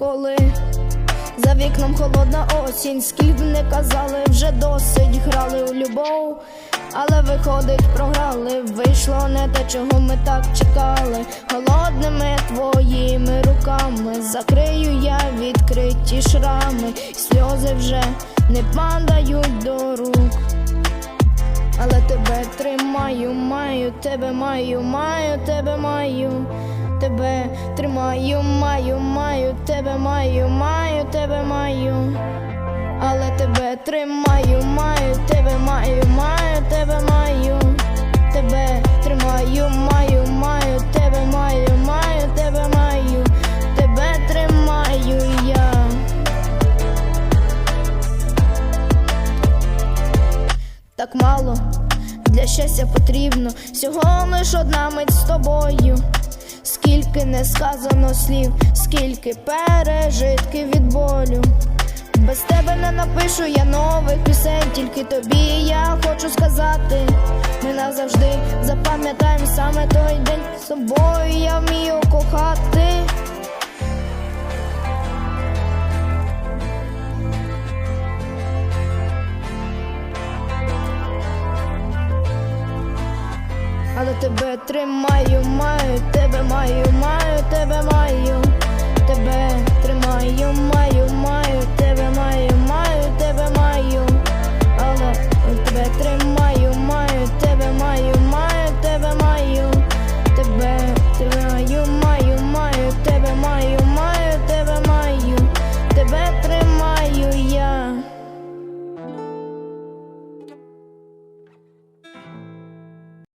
ніколи. За вікном холодна осінь, скільки не казали, вже досить грали у любов. Але виходить, програли, вийшло не те, чого ми так чекали. Голодними твоїми руками закрию я відкриті шрами, сльози вже не падають до рук. Але тебе тримаю, маю, тебе маю, маю, тебе маю, тебе тримаю, маю, маю, тебе маю, маю, тебе маю, але тебе тримаю, маю, тебе маю, маю, тебе маю, тебе тримаю, маю, маю, тебе маю, маю, тебе маю, тебе тримаю я. так мало. Для щастя потрібно всього лиш одна мить з тобою. Скільки не сказано слів, скільки пережитків від болю. Без тебе не напишу я нових пісень, тільки тобі я хочу сказати. Ми назавжди запам'ятаємо саме той день з собою. Я вмію кохати. Але тебе тримаю, маю, тебе маю,